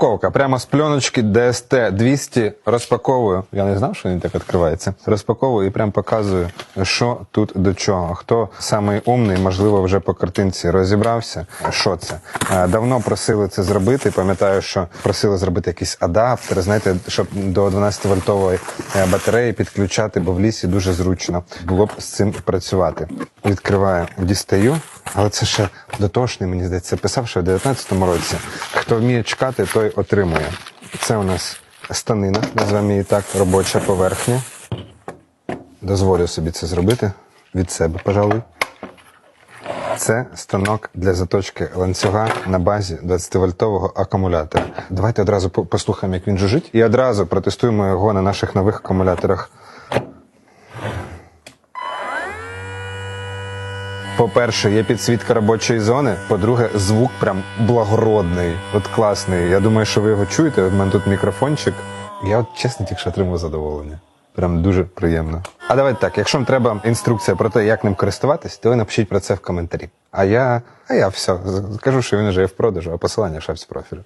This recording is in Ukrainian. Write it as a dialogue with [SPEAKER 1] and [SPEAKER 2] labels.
[SPEAKER 1] Розпаковка. Прямо з пленочки DST 200 розпаковую. Я не знав, що він так відкривається. Розпаковую і прям показую, що тут до чого. Хто самий умний, можливо, вже по картинці розібрався. Що це? Е, Давно просили це зробити. Пам'ятаю, що просили зробити якийсь адаптер, знаєте, щоб до 12-вольтової е, батареї підключати, бо в лісі дуже зручно було б з цим працювати. Відкриваю, дістаю, але це ще дотошний, мені здається, писав, що в 19-му році. Хто вміє чекати, той отримує. Це у нас станина, назвемо її так, робоча поверхня. Дозволю собі це зробити від себе, пожалуй. Це станок для заточки ланцюга на базі 20-вольтового акумулятора. Давайте одразу по- послухаємо, як він жужить, і одразу протестуємо його на наших нових акумуляторах. По-перше, є підсвітка робочої зони. По-друге, звук прям благородний, от класний. Я думаю, що ви його чуєте. У мене тут мікрофончик. Я от чесно тільки що отримав задоволення. Прям дуже приємно. А давайте так, якщо вам треба інструкція про те, як ним користуватись, то ви напишіть про це в коментарі. А я, а я все, скажу, що він вже є в продажу, а посилання в профілю.